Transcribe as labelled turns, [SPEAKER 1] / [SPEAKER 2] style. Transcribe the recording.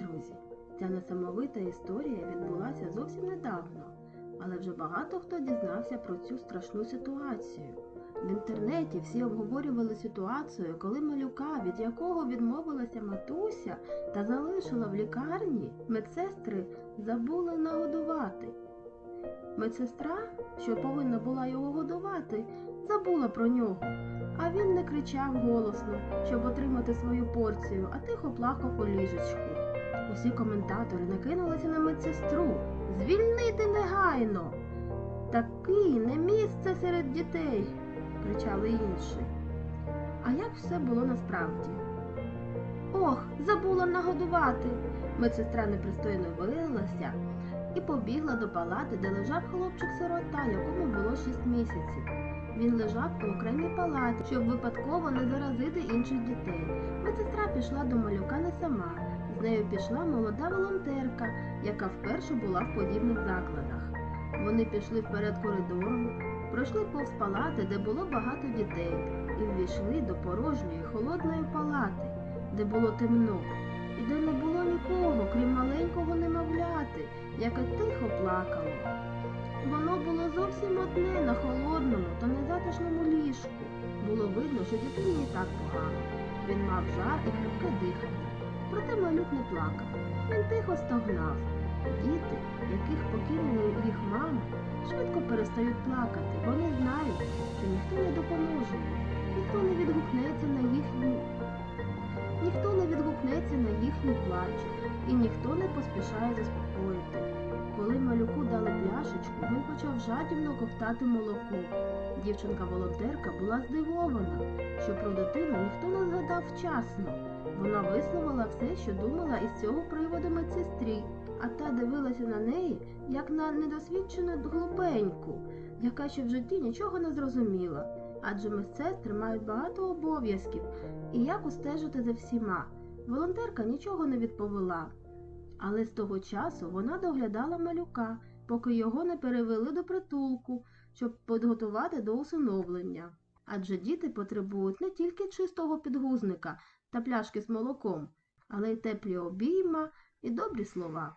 [SPEAKER 1] друзі! Ця несамовита історія відбулася зовсім недавно, але вже багато хто дізнався про цю страшну ситуацію. В інтернеті всі обговорювали ситуацію, коли малюка, від якого відмовилася матуся та залишила в лікарні, медсестри забули нагодувати. Медсестра, що повинна була його годувати, забула про нього, а він не кричав голосно, щоб отримати свою порцію, а тихо плакав у ліжечку. Усі коментатори накинулися на медсестру. Звільнити негайно. Такий не місце серед дітей, кричали інші. А як все було насправді? Ох, забула нагодувати. Медсестра непристойно вилилася і побігла до палати, де лежав хлопчик-сирота, якому було 6 місяців. Він лежав у окремій палаті, щоб випадково не заразити інших дітей. Медсестра пішла до малюка не сама. З нею пішла молода волонтерка, яка вперше була в подібних закладах. Вони пішли вперед коридором, пройшли повз палати, де було багато дітей, і ввійшли до порожньої холодної палати, де було темно, і де не було нікого, крім маленького немовляти, яке тихо плакало. Воно було зовсім одне на холодному та незатишному ліжку. Було видно, що дитині так погано. Він мав жар і хрипке дихання. Проте малюк не плакав. Він тихо стогнав. Діти, яких покинули їх мами, швидко перестають плакати. бо Вони знають, що ніхто не допоможе ніхто не відгукнеться на їхню, ніхто не відгукнеться на їхній плач, і ніхто не поспішає заспокоїти. Коли малюку дали пляшечку, він почав жадібно ковтати молоко. Дівчинка-волонтерка була здивована, що про дитину ніхто не згадав вчасно. Вона висловила все, що думала із цього приводу медсестрі, а та дивилася на неї, як на недосвідчену глупеньку, яка ще в житті нічого не зрозуміла. Адже медсестри мають багато обов'язків і як устежити за всіма. Волонтерка нічого не відповіла. Але з того часу вона доглядала малюка, поки його не перевели до притулку, щоб підготувати до усиновлення. Адже діти потребують не тільки чистого підгузника та пляшки з молоком, але й теплі обійма і добрі слова.